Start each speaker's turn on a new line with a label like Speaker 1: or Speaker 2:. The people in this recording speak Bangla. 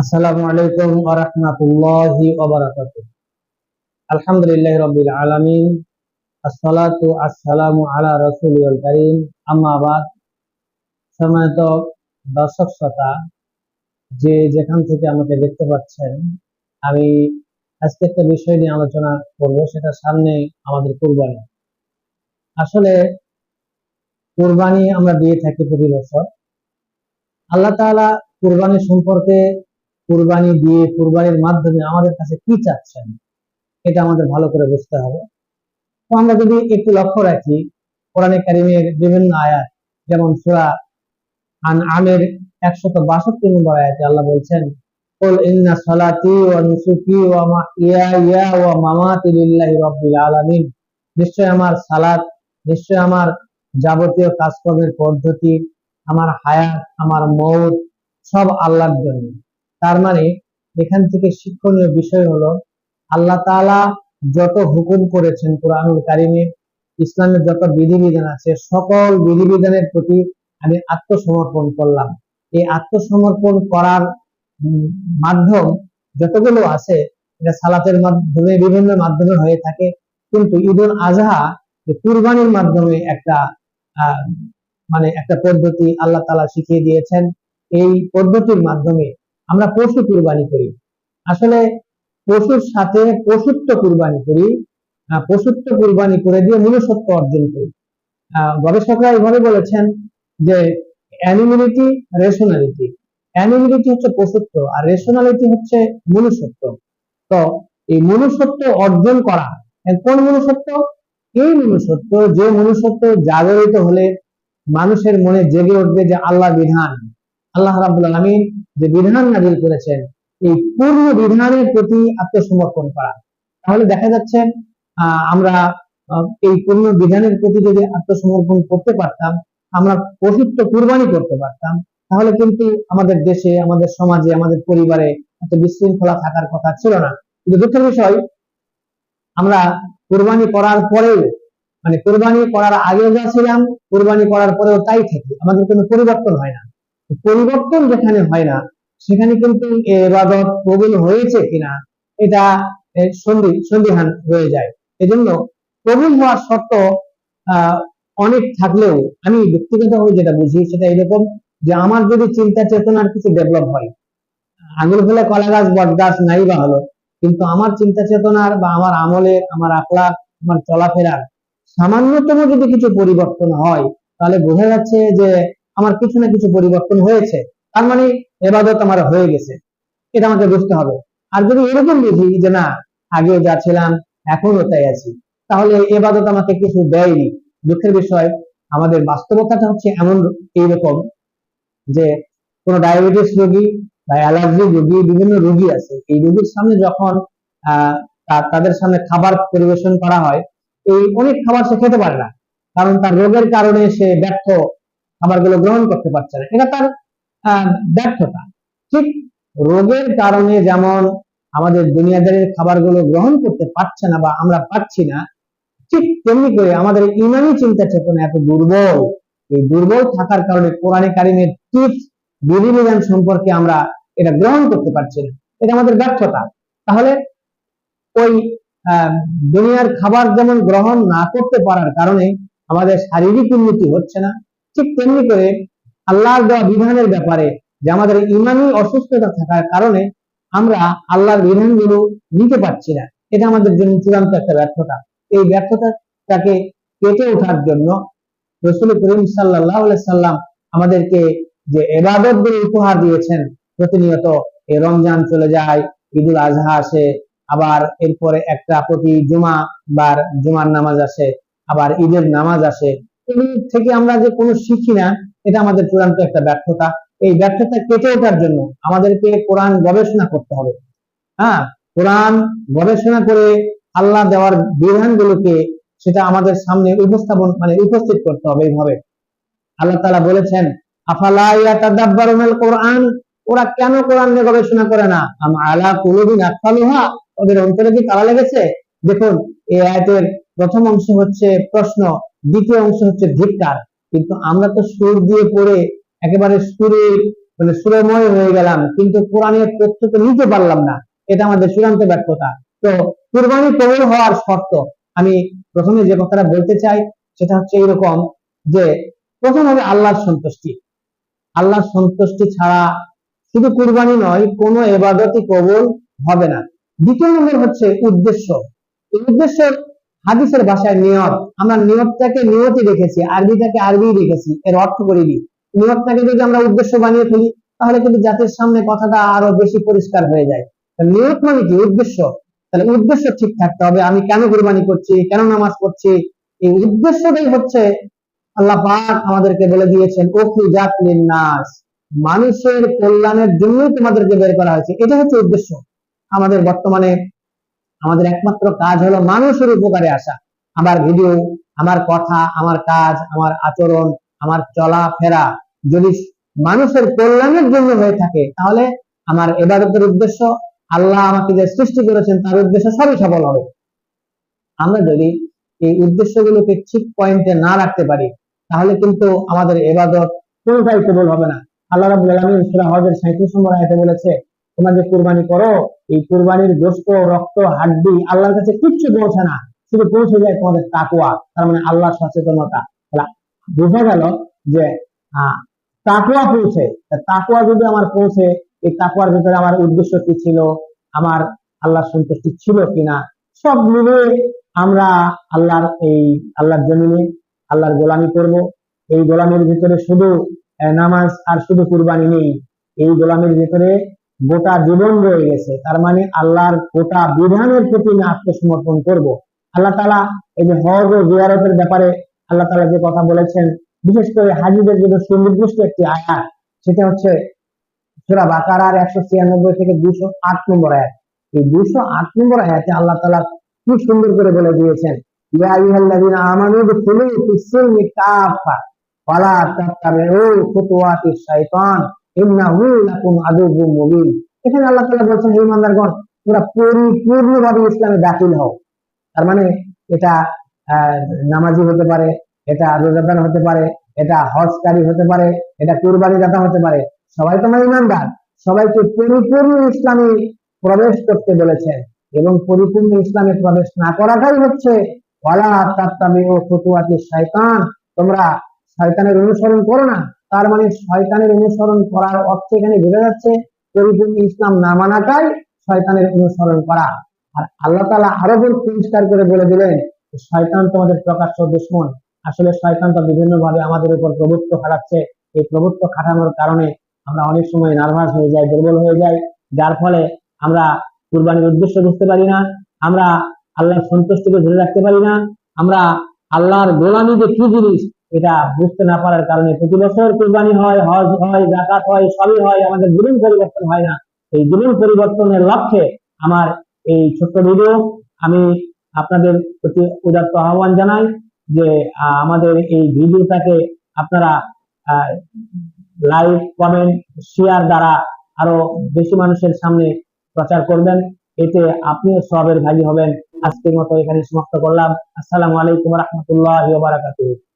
Speaker 1: আসসালামু আলাইকুম ওয়া রাহমাতুল্লাহি ওয়া রাব্বিল আলামিন, আসসালাতু আসসালামু আলা রাসূলিল কারীম। আম্মা বাদ, সম্মানিত দর্শক শ্রোতা, যে যেখান থেকে আমাকে দেখতে পাচ্ছেন, আমি আজকে একটা বিষয় নিয়ে আলোচনা করব, সেটা সামনে আমাদের কুরবানি। আসলে কুরবানি আমরা দিয়ে থাকি প্রতি বছর। আল্লাহ তাআলা কুরবানি সম্পর্কে কুরবানি দিয়ে কুরবানির মাধ্যমে আমাদের কাছে কি চাচ্ছেন এটা আমাদের ভালো করে বুঝতে হবে তো আমরা যদি একটু লক্ষ্য রাখি কোরআনে কারিমের বিভিন্ন আয়াত যেমন সুরা আন আমের একশত বাষট্টি নম্বর আয়াতে আল্লাহ বলছেন قل إن صلاتي ونسكي ومحياي ومماتي لله رب العالمين নিশ্চয় আমার সালাত নিশ্চয় আমার যাবতীয় কাজকর্মের পদ্ধতি আমার হায়াত আমার মৌত সব আল্লাহর জন্য তার মানে এখান থেকে শিক্ষণীয় বিষয় হলো, আল্লাহ তালা যত হুকুম করেছেন কোরআনুল কারিমে, ইসলামের যত বিধিবিধান আছে, সকল বিধিবিধানের প্রতি আমি আত্মসমর্পণ করলাম। এই আত্মসমর্পণ করার মাধ্যম যতগুলো আছে, এটা সালাতের মাধ্যমে বিভিন্ন মাধ্যমে হয়ে থাকে, কিন্তু ঈদুল আজহা কুরবানির মাধ্যমে একটা মানে একটা পদ্ধতি আল্লাহ তালা শিখিয়ে দিয়েছেন। এই পদ্ধতির মাধ্যমে আমরা পশু কুরবানি করি। আসলে পশুর সাথে পশুত্ব কুরবানি করি পশুত্ব কুরবানি করে দিয়ে মনুষ্যত্ব অর্জন করি। গবেষকরা এইভাবে বলেছেন যে অ্যানিমিলিটি রেশনালিটি অ্যানিমিলিটি হচ্ছে পশুত্ব আর রেশনালিটি হচ্ছে মনুষ্যত্ব। তো এই মনুষ্যত্ব অর্জন করা কোন মনুষ্যত্ব? এই মনুষ্যত্ব যে মনুষ্যত্ব জাগরিত হলে মানুষের মনে জেগে উঠবে যে আল্লাহ বিধান, আল্লাহ রাবুল আলমিন যে বিধান নাজিল করেছেন, এই পূর্ণ বিধানের প্রতি আত্মসমর্পণ করা। তাহলে দেখা যাচ্ছে আমরা এই পূর্ণ বিধানের প্রতি যদি আত্মসমর্পণ করতে পারতাম, আমরা পশুত্ব কুরবানি করতে পারতাম, তাহলে কিন্তু আমাদের দেশে, আমাদের সমাজে, আমাদের পরিবারে এত বিশৃঙ্খলা থাকার কথা ছিল না। কিন্তু দুঃখের বিষয়, আমরা কোরবানি করার পরেও মানে কোরবানি করার আগে যা ছিলাম, কোরবানি করার পরেও তাই থাকি। আমাদের কোনো পরিবর্তন হয় না। পরিবর্তন যেখানে হয় না সেখানে কিন্তু এবাদত কবুল হয়েছে কিনা, এটা সন্দিহান হয়ে যায়। এজন্য কবুল হওয়ার শর্ত অনেক থাকলেও আমি ব্যক্তিগতভাবে যেটা বুঝি সেটা এরকম যে আমার যদি চিন্তা চেতনার কিছু ডেভেলপ হয়, আঙুল ফেলে কলা গাছ, বট গাছ নাই বা হলো, কিন্তু আমার চিন্তা চেতনার বা আমার আমলের আমার আকলা আমার চলাফেরার সামান্যতম যদি কিছু পরিবর্তন হয়, তাহলে বোঝা যাচ্ছে যে আমার কিছু না কিছু পরিবর্তন হয়েছে। তার মানে এবাদত আমার হয়ে গেছে। এটা আমাকে বুঝতে হবে। আর যদি এরকম বুঝি যে না, আগে যা ছিলাম এখনও তাই আছি, তাহলে এবাদত আমাকে কিছু দেয়নি। দুঃখের বিষয়, আমাদের বাস্তবতাটা হচ্ছে এমন এইরকম যে কোন ডায়াবেটিস রোগী বা অ্যালার্জি রোগী, বিভিন্ন রোগী আছে। এই রোগীর সামনে যখন তাদের সামনে খাবার পরিবেশন করা হয়, এই অনেক খাবার সে খেতে পারে না। কারণ তার রোগের কারণে সে ব্যর্থ খাবারগুলো গ্রহণ করতে পারছে না। এটা তার ব্যর্থতা। ঠিক রোগের কারণে যেমন আমাদের দুনিয়াদারের খাবারগুলো গ্রহণ করতে পারছে না বা আমরা পাচ্ছি না, ঠিক তেমনি করে আমাদের ইমানি চিন্তা চেতনা এত দুর্বল। এই দুর্বল থাকার কারণে কোরআনে কারিমের বিধিবিধান সম্পর্কে আমরা এটা গ্রহণ করতে পারছি না। এটা আমাদের ব্যর্থতা। তাহলে ওই দুনিয়ার খাবার যেমন গ্রহণ না করতে পারার কারণে আমাদের শারীরিক উন্নতি হচ্ছে না, ঠিক তেমনি করে আল্লাহর দেওয়া বিধানের ব্যাপারে যে আমাদের ইমানি অসুস্থতা থাকার কারণে আমরা আল্লাহর বিধানগুলো নিতে পারছি না। এটা আমাদের জন্য চূড়ান্ত একটা ব্যর্থতা। এই ব্যর্থতাটাকে কেটে ওঠার জন্য রসুল করিম সাল্লাহ সাল্লাম আমাদেরকে যে এবাদতগুলো উপহার দিয়েছেন, প্রতিনিয়ত এই রমজান চলে যায়, ঈদুল আজহা আসে, আবার এরপরে একটা প্রতি জুমা, বার জুমার নামাজ আসে, আবার ঈদের নামাজ আসে থেকে আমরা যে কোনো শিখি না, এটা আমাদের চূড়ান্ত একটা ব্যর্থতা। এই ব্যর্থতা কেটে ওঠার জন্য আমাদেরকে কোরআন গবেষণা করতে হবে। হ্যাঁ কোরআন গবেষণা করে আল্লাহ দেওয়ার বিধানগুলোকে সেটা আমাদের সামনে উপস্থাপন মানে উপস্থিত করতে হবে এইভাবে। আল্লাহ তালা বলেছেন কোরআন? ওরা কেন কোরআন নিয়ে গবেষণা করে না? আলা কুলুবিন আকফালুহা? ওদের অন্তরে কি তালা লেগেছে? দেখুন, এই আয়াতের প্রথম অংশ হচ্ছে প্রশ্ন দ্বিতীয় অংশ হচ্ছে ধিক্কার। কিন্তু আমরা তো সুর দিয়ে পড়ে একেবারে সুরে মানে সুরময় হয়ে গেলাম, কিন্তু কোরআনের তথ্য তো নিতে পারলাম না। এটা আমাদের চূড়ান্ত ব্যর্থতা। তো কুরবানি কবুল হওয়ার শর্ত। আমি প্রথমে যে কথাটা বলতে চাই, সেটা হচ্ছে এরকম যে প্রথম হবে আল্লাহর সন্তুষ্টি। আল্লাহর সন্তুষ্টি ছাড়া শুধু কুরবানি নয়, কোনো এবাদতই কবুল হবে না। দ্বিতীয় নম্বর হচ্ছে উদ্দেশ্য। এই উদ্দেশ্য হাদিসের ভাষায় নিয়ত। আমরা নিয়তটাকে নিয়তই রেখেছি, আরবিটাকে আরবি রেখেছি, এর অর্থ করিনি নিয়তটাকে যদি আমরা উদ্দেশ্য বানিয়ে ফেলি, তাহলে কিন্তু জাতির সামনে কথাটা আরও বেশি পরিষ্কার হয়ে যায়। নিয়ত মানে কি? উদ্দেশ্য। তাহলে উদ্দেশ্য ঠিক থাকতে হবে, আমি কেন কুরবানি করছি, কেন নামাজ পড়ছি? এই উদ্দেশ্যটাই হচ্ছে আল্লাহ পাক আমাদেরকে বলে দিয়েছেন, ওফি জাত নাস। মানুষের কল্যাণের জন্যই তোমাদেরকে বের করা হয়েছে। এটা হচ্ছে উদ্দেশ্য। আমাদের বর্তমানে আমাদের একমাত্র কাজ হলো মানুষের উপকারে আসা। আমার ভিডিও, আমার কথা, আমার কাজ, আমার আচরণ, আমার চলাফেরা যদি মানুষের কল্যাণের জন্য হয়ে থাকে, তাহলে আমার এবাদতের উদ্দেশ্য, আল্লাহ আমাকে যে সৃষ্টি করেছেন, তার উদ্দেশ্য সবই সফল হবে। আমরা যদি এই উদ্দেশ্যগুলোকে ঠিক পয়েন্টে না রাখতে পারি, তাহলে কিন্তু আমাদের এবাদত কোনোটাই কবুল হবে না। আল্লাহ রাবুল আলমিন সুরা হজের সাঁত্রিশ নম্বর আয়তে বলেছে তোমরা যে কুরবানি করো, এই কুরবানির গোস্ত, রক্ত, হাড্ডি আল্লাহর কাছে কিচ্ছু পৌঁছে না, শুধু পৌঁছে যায় তোমাদের তাকুয়া তার মানে আল্লাহর সচেতনতা। বোঝা গেল যে তাকুয়া পৌঁছে। তাকুয়া যদি আমার পৌঁছে, এই তাকুয়ার ভিতরে আমার উদ্দেশ্য কি ছিল? আমার আল্লাহর সন্তুষ্টি ছিল কিনা? সব মিলে আমরা আল্লাহর এই, আল্লাহর জমিনে আল্লাহর গোলামি করব। এই গোলামির ভিতরে শুধু নামাজ আর শুধু কুরবানি নেই। এই গোলামের ভিতরে গোটা জীবন রয়ে গেছে। তার মানে আল্লাহর গোটা বিধানের প্রতি আমি আত্মসমর্পণ করব। আল্লাহ তালা এই যে হজ ও জিয়ারতের ব্যাপারে আল্লাহ তালা যে কথা বলেছেন, বিশেষ করে হাজিদের জন্য সুনির্দিষ্ট একটি আয়াত, সেটা হচ্ছে সুরা বাকারার একশো ছিয়ানব্বই থেকে দুশো আট নম্বর আয়াত। এই দুশো আট নম্বর আয়াতে আল্লাহ তালা কি সুন্দর করে বলে দিয়েছেন? ইয়া এখানে আল্লাহ তাআলা বলছেন ইমানদারগণ, তোমরা পরিপূর্ণভাবে ইসলামে দাখিল হও। তার মানে এটা নামাজি হতে পারে, এটা হতে পারে, এটা হজকারী হতে পারে, এটা দাতা হতে পারে। সবাই তোমার ইমানদার। সবাইকে পরিপূর্ণ ইসলামে প্রবেশ করতে বলেছেন এবং পরিপূর্ণ ইসলামে প্রবেশ না করাটাই হচ্ছে তোমরা শয়তানের অনুসরণ করো না। তার মানে শয়তানের অনুসরণ করার অর্থ এখানে বোঝা যাচ্ছে পরিপূর্ণ ইসলাম না মানাটাই শয়তানের অনুসরণ করা। আর আল্লাহ তালা আরও পরিষ্কার করে বলে দিলেন শয়তান তোমাদের প্রকাশ্য দুশ্মন। আসলে শয়তান তো বিভিন্ন ভাবে আমাদের উপর প্রভুত্ব খাটাচ্ছে। এই প্রভুত্ব খাটানোর কারণে আমরা অনেক সময় নার্ভাস হয়ে যাই, দুর্বল হয়ে যাই। যার ফলে আমরা কুরবানির উদ্দেশ্য বুঝতে পারি না। আমরা আল্লাহর সন্তুষ্টিকে ধরে রাখতে পারি না। আমরা আল্লাহর গোলামি যে কি জিনিস এটা বুঝতে না পারার কারণে প্রতি বছর কুরবানি হয়, হজ হয় জাকাত হয়, সবই হয়, আমাদের জীবন পরিবর্তন হয় না। এই জীবন পরিবর্তনের লক্ষ্যে আমার এই ছোট্ট ভিডিও, আমি আপনাদের প্রতি উদাত্ত আহ্বান জানাই যে আমাদের এই ভিডিওটাকে আপনারা লাইক কমেন্ট শেয়ার দ্বারা আরও বেশি মানুষের সামনে প্রচার করবেন। এতে আপনিও সবের ভাগী হবেন। আজকের মতো এখানে সমাপ্ত করলাম। আসসালামু আলাইকুম রহমতুল্লাহ বারাকাতুহ।